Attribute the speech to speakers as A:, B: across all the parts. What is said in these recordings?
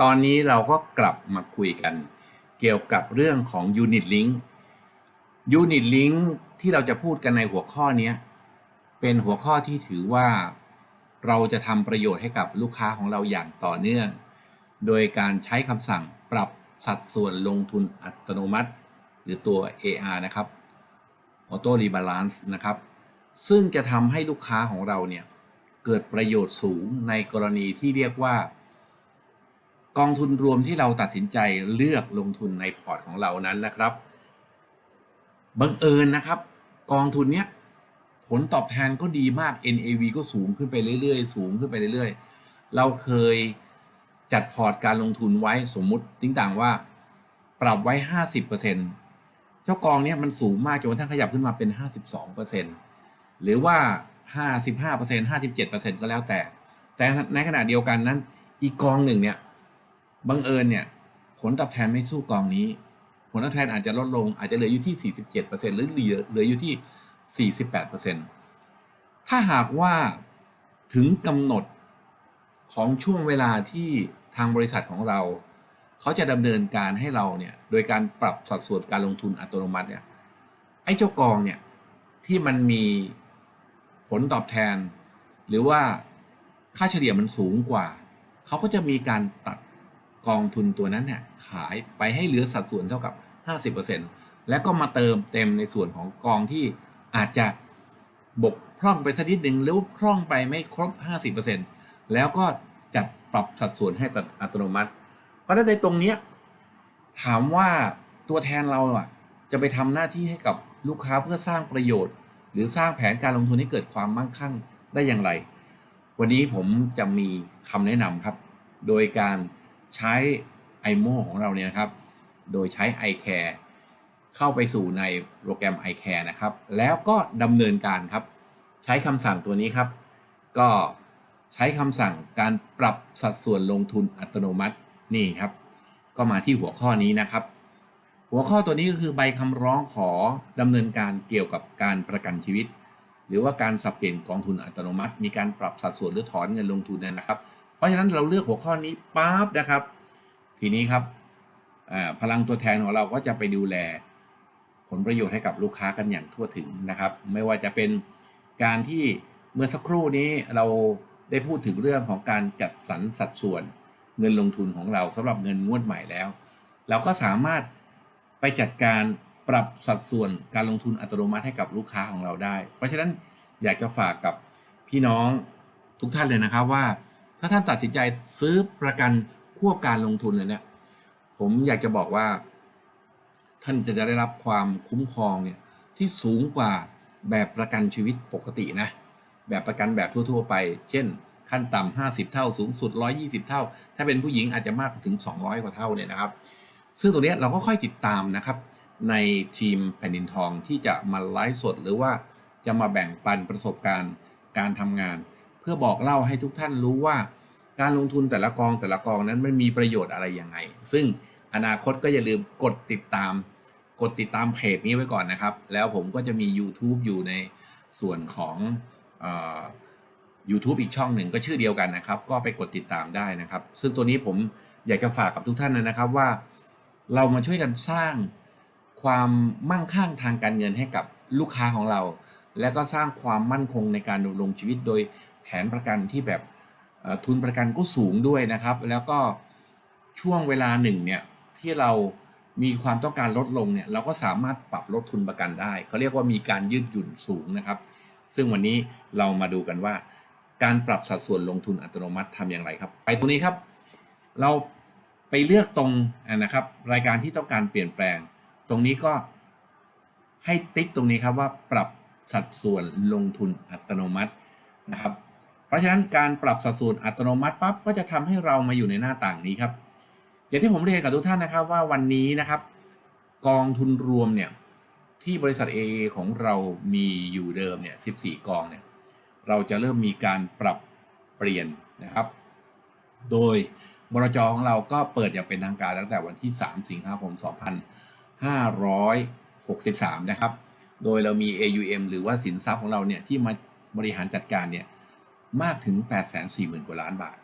A: ตอนนี้เราก็กลับมาคุยกัน เกี่ยวกับเรื่องของ Unit Link Unit Link ที่เราจะพูดกันในหัวข้อนี้เป็นหัวข้อที่ถือว่าเราจะทำประโยชน์ให้กับลูกค้าของเราอย่างต่อเนื่อง โดยการใช้คำสั่งปรับสัดส่วนลงทุนอัตโนมัติ หรือตัว AR นะครับ Auto Rebalance นะครับ ซึ่งจะทำให้ลูกค้าของเราเนี่ยเกิดประโยชน์สูงในกรณีที่เรียกว่า กองทุนรวมที่เราตัดสินใจเลือกลงทุนในพอร์ตของเรานั้นนะครับบังเอิญนะครับ กองทุนเนี้ยผลตอบแทนก็ดีมาก NAV ก็สูงขึ้นไปเรื่อยๆ สูงขึ้นไปเรื่อยๆ เราเคยจัดพอร์ตการลงทุนไว้สมมุติติ้งต่างว่า ปรับไว้ 50%เจ้ากองเนี้ยมันสูงมากจนกระทั่งขยับขึ้นมาเป็น 52%หรือว่า 55% 57%ก็แล้วแต่ แต่ในขณะเดียวกันนั้น อีกกองหนึ่งเนี่ย บังเอิญเนี่ย ผลตอบแทนไม่สู้กองนี้ ผลตอบแทนอาจจะลดลงอาจจะเหลืออยู่ที่ 47%หรือเหลือเหลืออยู่ที่ 48%ถ้าหากว่าถึงกำหนดของช่วงเวลาที่ทางบริษัทของเรา เขาจะดำเนินการให้เราเนี่ย โดยการปรับสัดส่วนการลงทุนอัตโนมัติเนี่ยไอ้เจ้ากองเนี่ยที่มันมีผลตอบแทน หรือว่าค่าเฉลี่ยมันสูงกว่า เขาก็จะมีการตัด กองทุนตัวนั้นเนี่ยขายไปให้เหลือสัดส่วนเท่ากับ 50%แล้วก็มาเติมเต็มในส่วนของกองที่อาจจะบกพร่องไปสักนิดหนึ่งหรือพร่องไปไม่ครบ 50%แล้วก็จัดปรับสัดส่วนให้อัตโนมัติ เพราะฉะนั้นในตรงนี้ถามว่าตัวแทนเราอะจะไปทำหน้าที่ให้กับลูกค้าเพื่อสร้างประโยชน์ หรือสร้างแผนการลงทุนให้เกิดความมั่งคั่งได้อย่างไร วันนี้ผมจะมีคำแนะนำครับ โดยการ ใช้ IMO ของเราเนี่ยนะครับ โดยใช้ iCare เข้าไปสู่ในโปรแกรม iCare นะครับ แล้วก็ดำเนินการครับ ใช้คำสั่งตัวนี้ครับ ก็ใช้คำสั่งการปรับสัดส่วนลงทุนอัตโนมัตินี่ครับ ก็มาที่หัวข้อนี้นะครับ หัวข้อตัวนี้ก็คือใบคำร้องขอดำเนินการเกี่ยวกับการประกันชีวิต หรือว่าการสับเปลี่ยนกองทุนอัตโนมัติ มีการปรับสัดส่วนหรือถอนเงินลงทุนนะครับ เพราะฉะนั้นเราเลือกหัวข้อนี้ปั๊บนะครับ ทีนี้ครับพลังตัวแทนของเราก็จะไปดูแลผลประโยชน์ให้กับลูกค้ากันอย่างทั่วถึงนะครับ ไม่ว่าจะเป็นการที่เมื่อสักครู่นี้เราได้พูดถึงเรื่องของการจัดสรรสัดส่วนเงินลงทุนของเราสำหรับเงินงวดใหม่แล้ว เราก็สามารถไปจัดการปรับสัดส่วนการลงทุนอัตโนมัติให้กับลูกค้าของเราได้ เพราะฉะนั้นอยากจะฝากกับพี่น้องทุกท่านเลยนะครับว่า ถ้าท่านตัดสินใจซื้อประกันควบการลงทุนเลยเนี่ย ผมอยากจะบอกว่า ท่านจะได้รับความคุ้มครองเนี่ยที่สูงกว่าแบบประกันชีวิตปกตินะ แบบประกันแบบทั่ว ๆ ไป เช่น ขั้นต่ำ50 เท่าสูงสุด 120 เท่า ถ้าเป็นผู้หญิงอาจจะมากถึง 200 กว่าเท่าเนี่ยนะครับ ซึ่งตัวนี้เราก็ค่อยติดตามนะครับ ในทีมแผ่นดินทองที่จะมาไลฟ์สด หรือว่าจะมาแบ่งปันประสบการณ์การทำงาน พื่อบอกเล่าให้ทุกท่านรู้ว่า การลงทุนแต่ละกองแต่ละกองนั้นมันมีประโยชน์อะไรยังไง ซึ่งอนาคตก็อย่าลืมกดติดตาม กดติดตามเพจนี้ไว้ก่อนนะครับ แล้วผมก็จะมี YouTube อยู่ในส่วนของ YouTube อีกช่องหนึ่งก็ชื่อเดียวกันนะครับ ก็ไปกดติดตามได้นะครับ ซึ่งตัวนี้ผมอยากจะฝากกับทุกท่านนะครับว่า เรามาช่วยกันสร้างความมั่งคั่งทางการเงินให้กับลูกค้าของเรา และก็สร้างความมั่นคงในการดำรงชีวิตโดย แผนประกันที่แบบทุนประกันก็สูงด้วยนะครับ แล้วก็ช่วงเวลาหนึ่งเนี่ยที่เรามีความต้องการลดลงเนี่ยเราก็สามารถปรับลดทุนประกันได้เขาเรียกว่ามีการยืดหยุ่นสูงนะครับ ซึ่งวันนี้เรามาดูกันว่า การปรับสัดส่วนลงทุนอัตโนมัติทำอย่างไรครับ ไปตรงนี้ครับ เราไปเลือกตรงนะครับ รายการที่ต้องการเปลี่ยนแปลง ตรงนี้ก็ให้ติ๊กตรงนี้ครับว่าปรับสัดส่วนลงทุนอัตโนมัตินะครับ เพราะฉะนั้นการปรับสัดส่วนอัตโนมัติปั๊บก็จะทำให้เรามาอยู่ในหน้าต่างนี้ครับ อย่างที่ผมเรียนกับทุกท่านนะครับว่าวันนี้นะครับ กองทุนรวมเนี่ยที่บริษัท AA ของเรามีอยู่เดิมเนี่ย14 กองเนี่ยเราจะเริ่มมีการปรับเปลี่ยนนะครับ โดยบรจของเราก็เปิดอย่างเป็นทางการตั้งแต่วันที่ 3 สิงหาคม 2563 นะครับ โดยเรามี AUM หรือว่าสินทรัพย์ของเราเนี่ยที่มาบริหารจัดการเนี่ย มากถึง 840,000 กว่าล้านบาท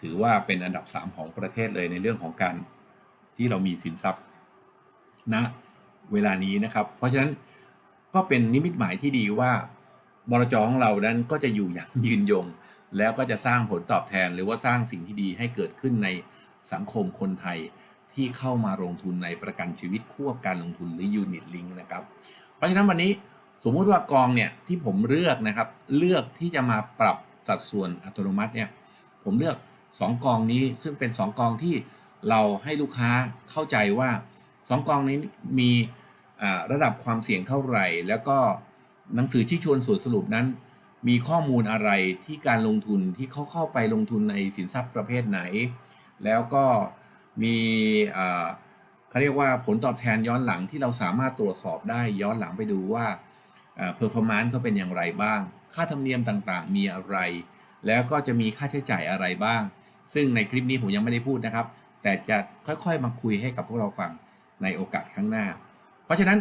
A: ถือว่าเป็นอันดับ 3 ของประเทศเลยในเรื่องของการที่เรามีสินทรัพย์ณเวลานี้นะครับ เพราะฉะนั้นก็เป็นนิมิตหมายที่ดีว่าบลจของเรานั้นก็จะอยู่อย่างยืนยง แล้วก็จะสร้างผลตอบแทนหรือว่าสร้างสิ่งที่ดีให้เกิดขึ้นในสังคมคนไทยที่เข้ามาลงทุนในประกันชีวิตควบการลงทุนหรือ Unit Link นะครับ เพราะฉะนั้นวันนี้สมมุติว่ากองเนี่ยที่ผมเลือกนะครับ เลือกที่จะมาปรับ สัดส่วนอัตโนมัติเนี่ยผมเลือก 2 กองนี้ซึ่งเป็น 2 กองที่เราให้ลูกค้าเข้าใจว่า 2 กองนี้มีระดับความเสี่ยงเท่าไหร่ แล้วก็หนังสือที่ชวนส่วนสรุปนั้น มีข้อมูลอะไรที่การลงทุนที่เขาเข้าไปลงทุนในสินทรัพย์ประเภทไหน แล้วก็มีเขาเรียกว่าผลตอบแทนย้อนหลังที่เราสามารถตรวจสอบได้ย้อนหลังไปดูว่าเพอร์ฟอร์มานซ์เขาเป็นอย่างไรบ้าง ค่าธรรมเนียมต่างๆ มีอะไร แล้วก็จะมีค่าใช้จ่ายอะไรบ้าง ซึ่งในคลิปนี้ผมยังไม่ได้พูดนะครับ แต่จะค่อยๆมาคุยให้กับพวกเราฟังในโอกาสข้างหน้า เพราะฉะนั้น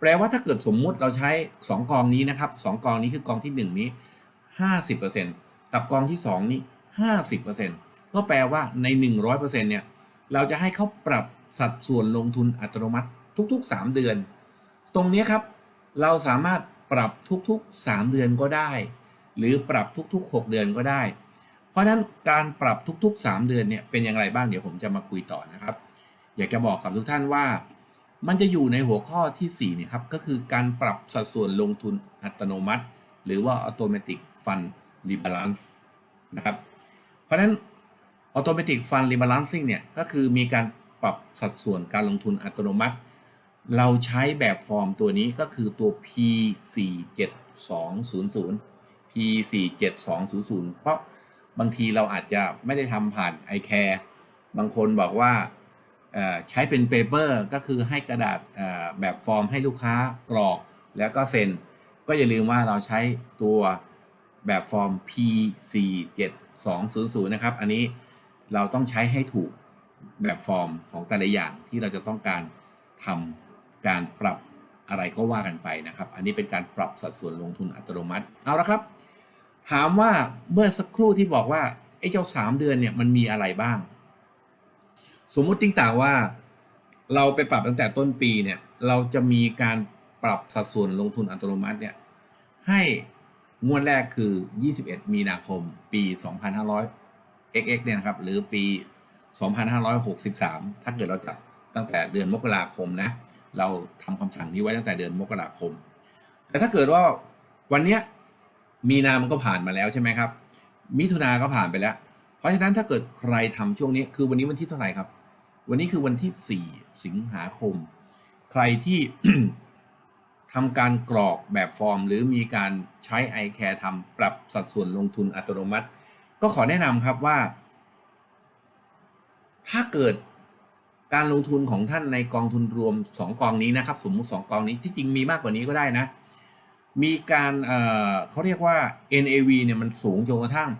A: แปลว่าถ้าเกิดสมมุติเราใช้ 2 กองนี้นะครับ 2 กองนี้คือกองที่ 1 นี้ 50%กับกองที่ 2 นี้ 50%ก็แปลว่าใน 100%เนี่ยเราจะให้เขาปรับสัดส่วนลงทุนอัตโนมัติทุก ๆ 3 เดือน ตรงนี้ครับ เราสามารถ ปรับทุกๆ 3 เดือนก็ได้ หรือปรับทุกๆ 6 เดือนก็ได้ เพราะฉะนั้นการปรับทุกๆ 3 เดือนเนี่ยเป็นอย่างไรบ้างเดี๋ยวผมจะมาคุยต่อนะครับ อยากจะบอกกับทุกท่านว่า มันจะอยู่ในหัวข้อที่4เนี่ยครับก็คือการปรับสัดส่วนลงทุนอัตโนมัติ หรือว่า automatic fund rebalance นะครับเพราะฉะนั้น automatic fund rebalancing เนี่ยก็คือมีการปรับสัดส่วนการลงทุนอัตโนมัติ เราใช้แบบฟอร์มตัวนี้ก็คือตัว P47200 P47200 เพราะบางทีเราอาจจะไม่ได้ทำผ่าน iCare บางคนบอกว่าใช้เป็นเปเปอร์ก็คือให้กระดาษแบบฟอร์มให้ลูกค้ากรอกแล้วก็เซ็น ก็อย่าลืมว่าเราใช้ตัวแบบฟอร์ม P47200 นะครับ อันนี้เราต้องใช้ให้ถูกแบบฟอร์มของแต่ละอย่างที่เราจะต้องการทำ การปรับอะไรก็ว่ากันไปนะครับ อันนี้เป็นการปรับสัดส่วนลงทุนอัตโนมัติ เอาละครับ ถามว่าเมื่อสักครู่ที่บอกว่าไอ้เจ้า 3 เดือนเนี่ยมันมีอะไรบ้าง สมมุติติ้งต่างว่า เราไปปรับตั้งแต่ต้นปีเนี่ยเราจะมีการปรับสัดส่วนลงทุนอัตโนมัติเนี่ยให้งวดแรกคือ 21 มีนาคม ปี 2500 XX เนี่ยนะครับ หรือปี 2563 ถ้าเกิดเราจับตั้งแต่เดือนมกราคมนะ เราทำคำสั่งนี้ไว้ตั้งแต่เดือนมกราคม แต่ถ้าเกิดว่าวันเนี้ยมีนามันก็ผ่านมาแล้วใช่ไหมครับ มิถุนาก็ผ่านไปแล้ว เพราะฉะนั้นถ้าเกิดใครทำช่วงนี้คือวันนี้วันที่เท่าไหร่ครับ วันนี้คือวันที่ 4 สิงหาคม ใครที่ทำการกรอกแบบฟอร์ม หรือมีการใช้ iCare ทำปรับสัดส่วนลงทุนอัตโนมัติ ก็ขอแนะนำครับว่า ถ้าเกิด การลงทุนของท่านในกองทุนรวม 2 กองนี้นะครับ สมมติ 2 กองนี้ที่จริงมีมากกว่านี้ก็ได้นะ มีการเเขาเรียกว่า NAV เนี่ยมันสูงจนกระทั่ง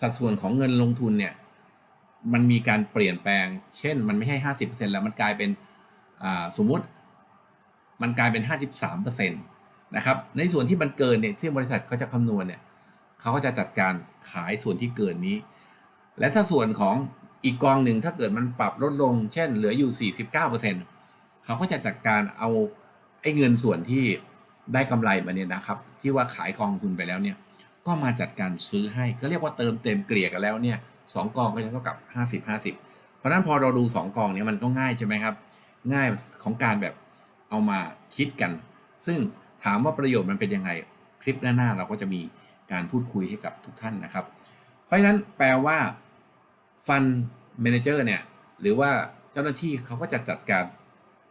A: สัดส่วนของเงินลงทุนเนี่ยมันมีการเปลี่ยนแปลง เช่นมันไม่ใช่ห้าสิบเปอร์เซ็นแล้วมันกลายเป็นสมมุติมันกลายเป็นห้าสิบสามเปอร์เซ็นต์นะครับ ในส่วนที่มันเกินเนี่ยที่บริษัทเขาจะคำนวณเนี่ยเขาก็จะจัดการขายส่วนที่เกินนี้ และถ้าส่วนของ อีกกองหนึ่งถ้าเกิดมันปรับลดลง เช่น เหลืออยู่ 49%เขาก็จะจัดการเอาไอ้เงินส่วนที่ได้กำไรมาเนี่ยนะครับ ที่ว่าขายกองทุนไปแล้วเนี่ย ก็มาจัดการซื้อให้ก็เรียกว่าเติมเต็มเกลี่ยกันแล้วเนี่ยสองกองก็จะเท่ากับ 50 50 เพราะนั้นพอเราดู 2 กองเนี่ยมันก็ง่ายใช่ไหมครับ ง่ายของการแบบเอามาคิดกัน ซึ่งถามว่าประโยชน์มันเป็นยังไงคลิปหน้าๆเราก็จะมีการพูดคุยให้กับทุกท่านนะครับ เพราะฉะนั้นแปลว่า ฟันเมนเจอร์เนี่ยหรือว่าเจ้าหน้าที่เขาก็จะจัดการ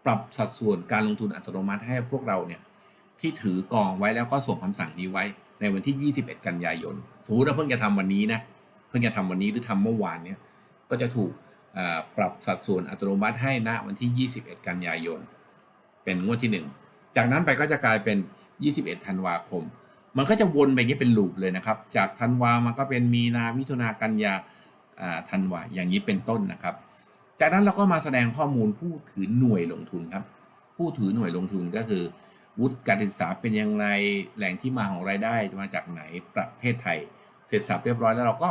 A: ปรับสัดส่วนการลงทุนอัตโนมัติให้พวกเราเนี่ยที่ถือกองไว้แล้วก็ส่งคำสั่งนี้ไว้ในวันที่ 21 กันยายน สมมติว่าเพิ่งจะทำวันนี้นะเพิ่งจะทำวันนี้หรือทำเมื่อวานเนี่ยก็จะถูกปรับสัดส่วนอัตโนมัติให้ณวันที่ 21 กันยายน เป็นงวดที่ 1 จากนั้นไปก็จะกลายเป็น 21 ธันวาคม มันก็จะวนไปอย่างนี้เป็นลูปเลยนะครับ จากธันวามันก็เป็นมีนามิถุนากันยา ธันวาอย่างนี้เป็นต้นนะครับ จากนั้นเราก็มาแสดงข้อมูลผู้ถือหน่วยลงทุนครับ ผู้ถือหน่วยลงทุนก็คือ วุฒิการศึกษาเป็นอยังไงแหล่งที่มาของรายได้มาจากไหนประเทศไทย เสร็จสับเรียบร้อยแล้วเราก็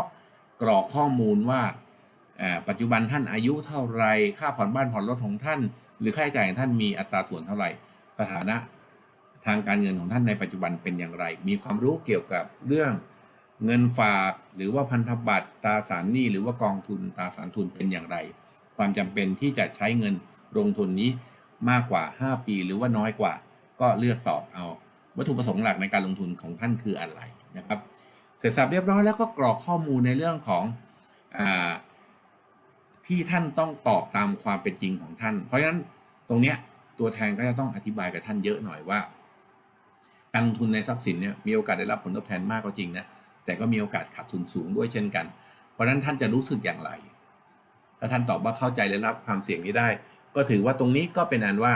A: กรอกข้อมูลว่าปัจจุบันท่านอายุเท่าไรค่าผ่อนบ้านผ่อนรถของท่าน หรือค่าใช้จ่ายของท่านมีอัตราส่วนเท่าไหร่สถานะทางการเงินของท่านในปัจจุบันเป็นอย่างไร มีความรู้เกี่ยวกับเรื่อง เงินฝากหรือว่าพันธบัตรตราสารหนี้หรือว่ากองทุนตราสารทุนเป็นอย่างไร ความจำเป็นที่จะใช้เงินลงทุนนี้มากกว่า 5 ปีหรือว่าน้อยกว่า ก็เลือกตอบเอา วัตถุประสงค์หลักในการลงทุนของท่านคืออะไรนะครับ เสร็จสับเรียบร้อยแล้วก็กรอกข้อมูลในเรื่องของอที่ท่านต้องตอบตามความเป็นจริงของท่าน เพราะฉะนั้นตรงเนี้ยตัวแทนก็จะต้องอธิบายกับท่านเยอะหน่อยว่า การลงทุนในทรัพย์สินเนี่ยมีโอกาสได้รับผลตอบแทนมากก็จริงนะ แต่ก็มีโอกาสขาดทุนสูงด้วยเช่นกัน เพราะฉะนั้นท่านจะรู้สึกอย่างไร ถ้าท่านตอบว่าเข้าใจและรับความเสี่ยงนี้ได้ ก็ถือว่าตรงนี้ก็เป็นอันว่า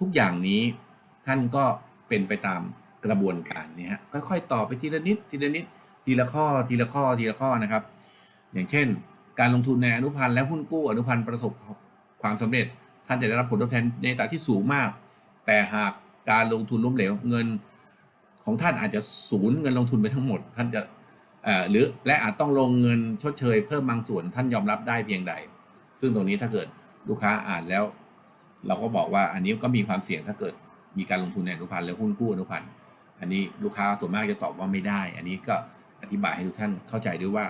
A: ทุกอย่างนี้ท่านก็เป็นไปตามกระบวนการนี้ฮะค่อยๆตอบไปทีละนิดทีละนิดทีละข้อทีละข้อทีละข้อนะครับ อย่างเช่น การลงทุนในอนุพันธ์และหุ้นกู้อนุพันธ์ประสบความสำเร็จ ท่านจะได้รับผลตอบแทนในตราที่สูงมาก แต่หากการลงทุนล้มเหลวเงิน ของท่านอาจจะศูนย์เงินลงทุนไปทั้งหมด ท่านจะเอ่อหรือและอาจต้องลงเงินชดเชยเพิ่มบางส่วนท่านยอมรับได้เพียงใด ซึ่งตรงนี้ถ้าเกิดลูกค้าอ่านแล้ว เราก็บอกว่าอันนี้ก็มีความเสี่ยงถ้าเกิดมีการลงทุนในอนุพันธ์หรือหุ้นกู้อนุพันธ์อันนี้ลูกค้าส่วนมากจะตอบว่าไม่ได้ อันนี้ก็อธิบายให้ทุกท่านเข้าใจด้วยว่า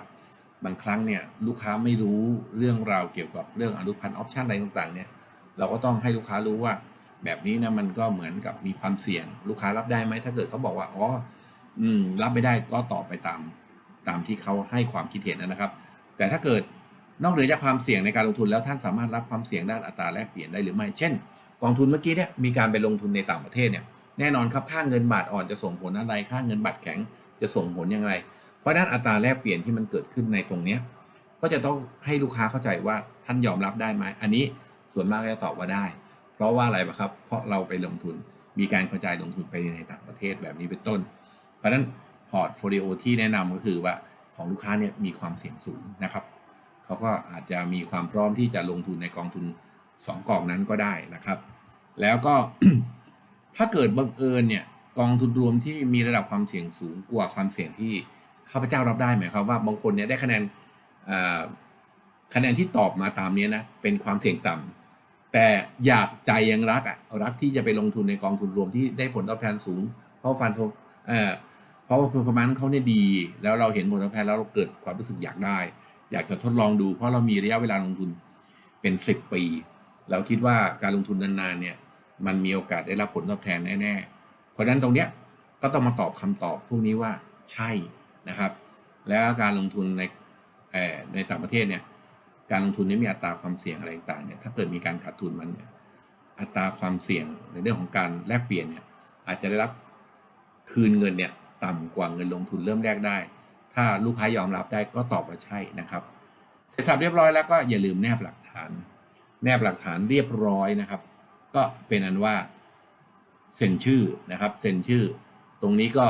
A: บางครั้งเนี่ยลูกค้าไม่รู้เรื่องราวเกี่ยวกับเรื่องอนุพันธ์ออปชันอะไรต่างๆเนี่ยเราก็ต้องให้ลูกค้ารู้ว่า แบบนี้นะมันก็เหมือนกับมีความเสี่ยง ลูกค้ารับได้ไหมถ้าเกิดเขาบอกว่าอ๋ออืม รับไม่ได้ก็ตอบไปตามตามที่เขาให้ความคิดเห็นนะครับ แต่ถ้าเกิดนอกเหนือจากความเสี่ยงในการลงทุนแล้วท่านสามารถรับความเสี่ยงด้านอัตราแลกเปลี่ยนได้หรือไม่ เช่น กองทุนเมื่อกี้เนี่ยมีการไปลงทุนในต่างประเทศเนี่ยแน่นอนครับค่าเงินบาทอ่อนจะส่งผลอะไรค่าเงินบาทแข็งจะส่งผลอย่างไร เพราะฉะนั้นอัตราแลกเปลี่ยนที่มันเกิดขึ้นในตรงเนี้ยก็จะต้องให้ลูกค้าเข้าใจว่าท่านยอมรับได้ไหมอันนี้ส่วนมากจะตอบว่าได้ ราะว่าอะไรปะครับ เพราะเราไปลงทุนมีการกระจายลงทุนไปในต่างประเทศแบบนี้เป็นต้น เพราะฉะนั้นพอร์ตโฟลิโอที่แนะนำก็คือว่าของลูกค้าเนี่ยมีความเสี่ยงสูงนะครับเขาก็อาจจะมีความพร้อมที่จะลงทุนในกองทุน 2กองนั้นก็ได้นะครับ แล้วก็ถ้าเกิดบังเอิญเนี่ยกองทุนรวมที่มีระดับความเสี่ยงสูงกว่าความเสี่ยงที่ข้าพเจ้ารับได้หมายความว่าบางคนเนี่ยได้คะแนนคะแนนที่ตอบมาตามนี้นะเป็นความเสี่ยงต่ำ แต่อยากใจยังรักอะรักที่จะไปลงทุนในกองทุนรวมที่ได้ผลตอบแทนสูง เพราะฟันเอ่อเพราะว่า performance เขาเนี่ยดี แล้วเราเห็นผลตอบแทนแล้วเราเกิดความรู้สึกอยากได้ อยากจะทดลองดู เพราะเรามีระยะเวลาลงทุนเป็นสิบปี เราคิดว่าการลงทุนนานๆเนี่ยมันมีโอกาสได้รับผลตอบแทนแน่ๆ เพราะฉะนั้นตรงเนี้ยก็ต้องมาตอบคำตอบพวกนี้ว่าใช่นะครับ แล้วการลงทุนในในต่างประเทศเนี่ย การลงทุนนี้มีอัตราความเสี่ยงอะไรต่างเนี่ยถ้าเกิดมีการขาดทุนมันเนี่ยอัตราความเสี่ยงในเรื่องของการแลกเปลี่ยนเนี่ยอาจจะได้รับคืนเงินเนี่ยต่ำกว่าเงินลงทุนเริ่มแรกได้ ถ้าลูกค้ายอมรับได้ก็ตอบว่าใช่นะครับเสร็จสับเรียบร้อยแล้วก็อย่าลืมแนบหลักฐาน แนบหลักฐานเรียบร้อยนะครับ ก็เป็นอันว่าเซ็นชื่อนะครับเซ็นชื่อ ตรงนี้ก็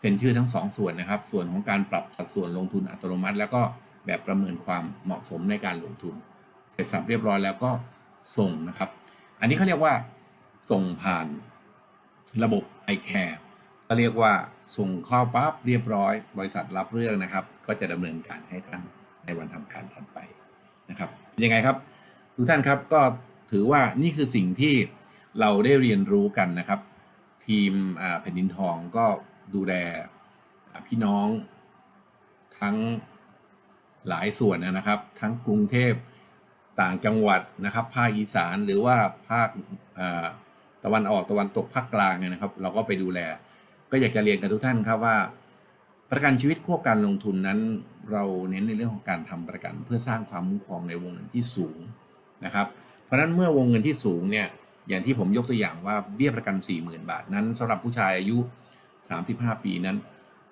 A: เซ็นชื่อทั้งสองส่วนนะครับ ส่วนของการปรับสัดส่วนลงทุนอัตโนมัติ แล้วก็ แบบประเมินความเหมาะสมในการลงทุน เสร็จสับเรียบร้อยแล้วก็ส่งนะครับ อันนี้เขาเรียกว่าส่งผ่านระบบ iCare ก็เรียกว่าส่งเข้าปั๊บเรียบร้อย บริษัทรับเรื่องนะครับ ก็จะดำเนินการให้ท่านในวันทำการถัดไปนะครับยังไงครับ ทุกท่านครับก็ถือว่านี่คือสิ่งที่เราได้เรียนรู้กันนะครับ ทีมแผ่นดินทองก็ดูแลพี่น้องทั้ง หลายส่วนนะครับ ทั้งกรุงเทพต่างจังหวัดนะครับ ภาคอีสานหรือว่าภาคตะวันออกตะวันตกภาคกลางเนี่ยนะครับ เราก็ไปดูแล ก็อยากจะเรียนกับทุกท่านครับว่า ประกันชีวิตควบการลงทุนนั้น เราเน้นในเรื่องของการทำประกัน เพื่อสร้างความคุ้มครองในวงเงินที่สูงนะครับ เพราะฉะนั้นเมื่อวงเงินที่สูงเนี่ยอย่างที่ผมยกตัวอย่างว่าเบี้ยประกัน 40,000 บาทนั้นสำหรับผู้ชายอายุ 35 ปีนั้น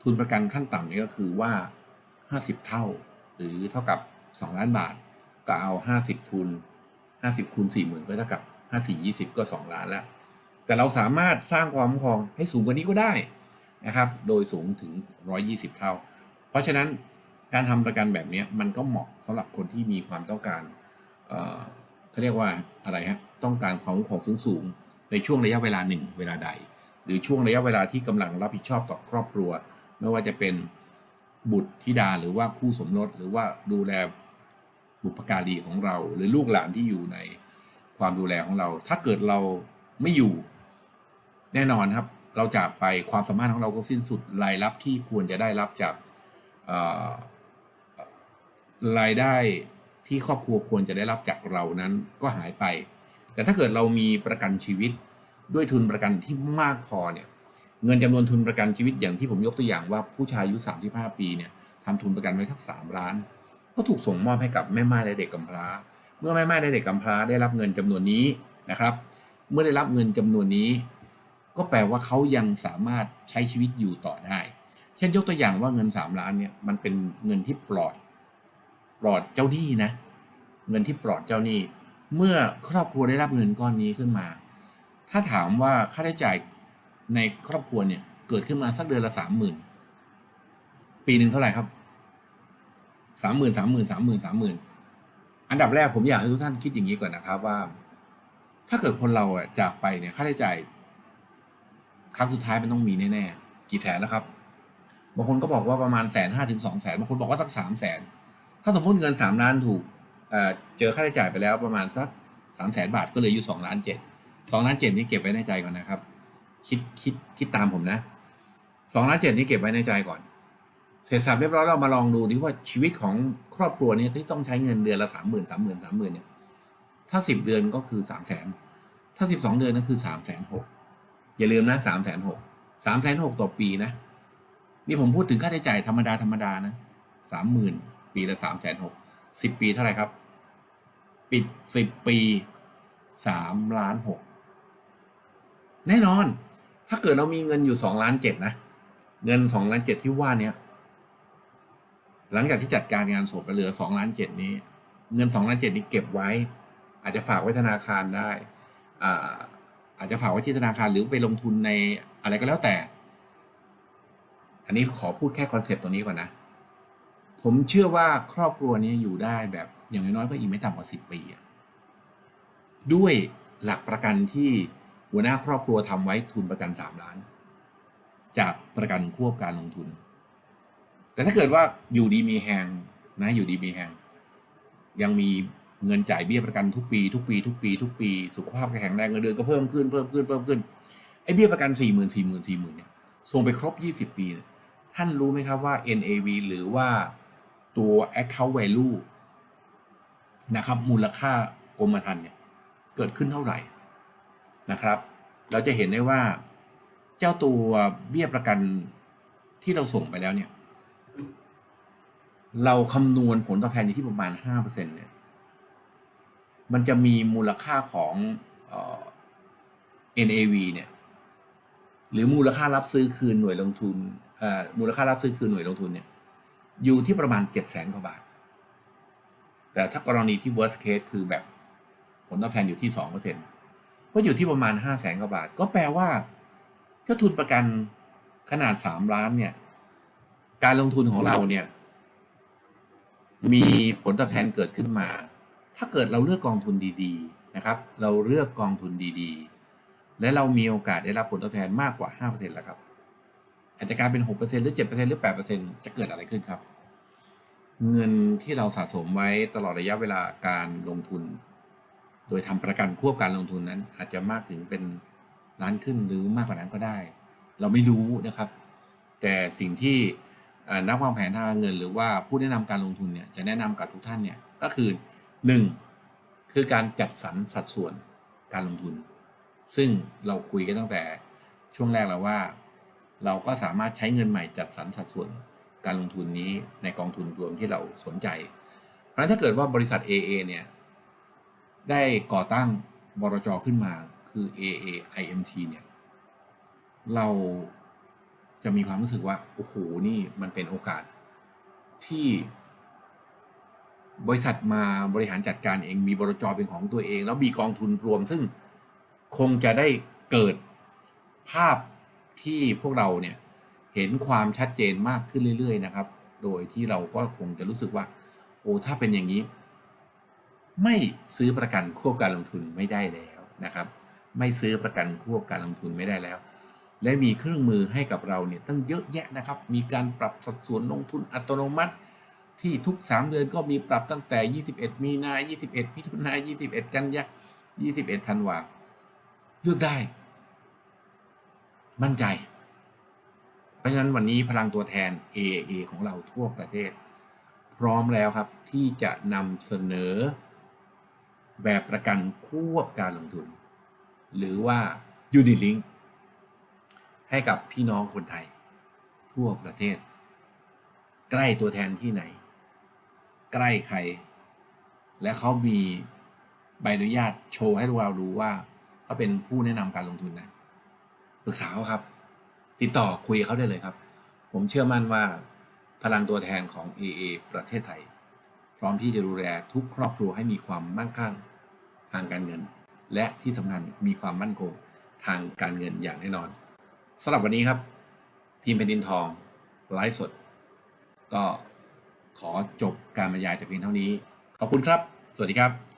A: ทุนประกันขั้นต่ำนี่ก็คือว่า 50 เท่า หรือเท่ากับ 2 ล้านบาท ก็เอา 50 คูณ 50 คูณ 40,000 ก็เท่ากับ 54 20 ก็ 2 ล้านแล้ว แต่เราสามารถสร้างความคุ้มครองให้สูงกว่านี้ก็ได้นะครับ โดยสูงถึง 120 เท่า เพราะฉะนั้นการทำประกันแบบนี้มันก็เหมาะสำหรับคนที่มีความต้องการเขาเรียกว่าอะไรฮะต้องการความคุ้มครองสูงสูงๆในช่วงระยะเวลาหนึ่งเวลาใด หรือช่วงระยะเวลาที่กำลังรับผิดชอบต่อครอบครัว ไม่ว่าจะเป็น บุตรธิดาหรือว่าคู่สมรสหรือว่าดูแลบุพการีของเรา หรือลูกหลานที่อยู่ในความดูแลของเรา ถ้าเกิดเราไม่อยู่ แน่นอนครับ เราจากไปความสามารถของเราก็สิ้นสุดรายรับที่ควรจะได้รับจากรายได้ที่ครอบครัวควรจะได้รับจากเรานั้นก็หายไป แต่ถ้าเกิดเรามีประกันชีวิตด้วยทุนประกันที่มากพอเนี่ย เงินจำนวนทุนประกันชีวิตอย่างที่ผมยกตัวอย่างว่าผู้ชายอายุ 35 ปีเนี่ยทำทุนประกันไว้สักสามล้าน ก็ถูกส่งมอบให้กับแม่ไม้และเด็กกำพร้า เมื่อแม่ไม้และเด็กกำพร้าได้รับเงินจำนวนนี้นะครับ เมื่อได้รับเงินจำนวนนี้ ก็แปลว่าเขายังสามารถใช้ชีวิตอยู่ต่อได้ เช่นยกตัวอย่างว่าเงิน 3 ล้านเนี่ยมันเป็นเงินที่ปลอดปลอดเจ้าหนี้นะเงินที่ปลอดเจ้าหนี้ เมื่อครอบครัวได้รับเงินก้อนนี้ขึ้นมา ถ้าถามว่าค่าใช้จ่าย ในครอบครัวเนี่ยเกิดขึ้นมาสักเดือนละสามหมื่นปีหนึ่งเท่าไหร่ครับสามหมื่นสามหมื่นสามหมื่นสามหมื่นอันดับแรกผมอยากให้ทุกท่านคิดอย่างนี้ก่อนนะครับว่า ถ้าเกิดคนเราอะจากไปเนี่ยค่าใช้จ่ายครั้งสุดท้ายมันต้องมีแน่ๆกี่แสนแล้วครับบางคนก็บอกว่าประมาณแสนห้าถึงสองแสนบางคนบอกว่าตั้งสามแสนถ้าสมมติเงินสามล้านถูกเอเจอค่าใช้จ่ายไปแล้วประมาณสักสามแสนบาทก็เลยอยู่สองล้านเจ็ดสองล้านเจ็ดนี่เก็บไว้ในใจก่อนนะครับ คิดคิดคิดตามผมนะสองล้านเจ็ดนี่เก็บไว้ในใจก่อนเสร็จสับเรียบร้อยเรามาลองดูดิว่าชีวิตของครอบครัวเนี่ยที่ต้องใช้เงินเดือนละสามหมื่นสามหมื่นสามหมื่นเนี่ย ถ้าสิบเดือนก็คือสามแสนถ้าสิบสองเดือนก็คือสามแสนหกอย่าลืมนะสามแสนหกสามแสนหกต่อปีนะ นี่ผมพูดถึงค่าใช้จ่ายธรรมดาธรรมดานะสามหมื่นปีละสามแสนหกสิบปีเท่าไหร่ครับ ปิดสิบปีสามล้านหกแน่นอน ถ้าเกิดเรามีเงินอยู่สองล้านเจ็ดนะ เงินสองล้านเจ็ดที่ว่าเนี้ยหลังจากที่จัดการงานศพไปเหลือสองล้านเจ็ดนี้ เงินสองล้านเจ็ดนี้เก็บไว้ อาจจะฝากไว้ธนาคารได้อ่าอาจจะฝากไว้ที่ธนาคารหรือไปลงทุนในอะไรก็แล้วแต่ อันนี้ขอพูดแค่คอนเซปต์ตัวนี้ก่อนนะ ผมเชื่อว่าครอบครัวนี้อยู่ได้แบบอย่างน้อยๆก็อีกไม่ต่ำกว่าสิบปีด้วยหลักประกันที่ หัวหน้าครอบครัวทำไว้ทุนประกันสามล้าน จากประกันควบการลงทุน แต่ถ้าเกิดว่าอยู่ดีมีแหงนะอยู่ดีมีแหงยังมีเงินจ่ายเบี้ยประกันทุกปีทุกปีทุกปีทุกปี สุขภาพแข็งแรงเงินเดือนก็เพิ่มขึ้นเพิ่มขึ้นเพิ่มขึ้นไอ้เบี้ยประกันสี่หมื่นสี่หมื่นสี่หมื่นเนี่ยส่งไปครบยี่สิบปี ท่านรู้ไหมครับว่า NAV หรือว่าตัว account value นะครับ มูลค่ากรมธรรม์เนี่ย เกิดขึ้นเท่าไหร่ นะครับ เราจะเห็นได้ว่าเจ้าตัวเบี้ยประกันที่เราส่งไปแล้วเนี่ย เราคำนวณผลตอบแทนอยู่ที่ประมาณห้าเปอร์เซ็นเนี่ย มันจะมีมูลค่าของเอ่อ NAV เนี่ย หรือมูลค่ารับซื้อคืนหน่วยลงทุนเอ่อมูลค่ารับซื้อคืนหน่วยลงทุนเนี่ย อยู่ที่ประมาณเจ็ดแสนกว่าบาท แต่ถ้ากรณีที่ worst case คือแบบผลตอบแทนอยู่ที่สองเปอร์เซ็น ก็อยู่ที่ประมาณห้าแสนกว่าบาท ก็แปลว่าเจ้าทุนประกันขนาดสามล้านเนี่ย การลงทุนของเราเนี่ย มีผลตอบแทนเกิดขึ้นมา ถ้าเกิดเราเลือกกองทุนดีๆนะครับ เราเลือกกองทุนดีๆ และเรามีโอกาสได้รับผลตอบแทนมากกว่า5%แล้วครับ อาจจะกลายเป็น 6%หรือ 7%หรือ 8%จะเกิดอะไรขึ้นครับ เงินที่เราสะสมไว้ตลอดระยะเวลาการลงทุน โดยทำประกันควบการลงทุนนั้น อาจจะมากถึงเป็นล้านขึ้นหรือมากกว่านั้นก็ได้ เราไม่รู้นะครับ แต่สิ่งที่นักวางแผนทางการเงิน หรือว่าผู้แนะนำการลงทุนเนี่ยจะแนะนำกับทุกท่านเนี่ยก็คือหนึ่งคือการจัดสรรสัดส่วนการลงทุน ซึ่งเราคุยกันตั้งแต่ช่วงแรกแล้วว่า เราก็สามารถใช้เงินใหม่จัดสรรสัดส่วนการลงทุนนี้ในกองทุนรวมที่เราสนใจ เพราะฉะนั้นถ้าเกิดว่าบริษัท AA เนี่ย ได้ก่อตั้งบรจขึ้นมาคือ AA IMT เนี่ย เราจะมีความรู้สึกว่า โอ้โห นี่มันเป็นโอกาสที่บริษัทมาบริหารจัดการเองมีบรจเป็นของตัวเอง แล้วมีกองทุนรวม ซึ่งคงจะได้เกิดภาพที่พวกเราเนี่ย เห็นความชัดเจนมากขึ้นเรื่อย ๆ นะครับ โดยที่เราก็คงจะรู้สึกว่า โอ้ถ้าเป็นอย่างนี้ ไม่ซื้อประกันควบการลงทุนไม่ได้แล้วนะครับ ไม่ซื้อประกันควบการลงทุนไม่ได้แล้ว และมีเครื่องมือให้กับเราเนี่ยตั้งเยอะแยะนะครับ มีการปรับสัดส่วนลงทุนอัตโนมัติ ที่ทุก 3 เดือนก็มีปรับตั้งแต่ 21 มีนา 21มิถุนา 21 กันยา21ธันวาเลือกได้ มั่นใจ เพราะฉะนั้นวันนี้พลังตัวแทน AAA ของเราทั่วประเทศ พร้อมแล้วครับที่จะนำเสนอ แบบประกันควบการลงทุน หรือว่า Unit Link ให้กับพี่น้องคนไทย ทั่วประเทศ ใกล้ตัวแทนที่ไหน ใกล้ใคร และเขามีใบอนุญาตโชว์ให้เรารู้ว่าเขาเป็นผู้แนะนำการลงทุนนะปรึกษาเขาครับ ติดต่อคุยเขาได้เลยครับ ผมเชื่อมั่นว่าพลังตัวแทนของ AA ประเทศไทย พร้อมที่จะดูแลทุกครอบครัวให้มีความมั่งคั่ง ทางการเงิน และที่สำคัญมีความมั่นคงทางการเงินอย่างแน่นอนสำหรับวันนี้ครับ ทีมแผ่นดินทองไลฟ์สด ก็ขอจบการบรรยายแต่เพียงเท่านี้ ขอบคุณครับ สวัสดีครับ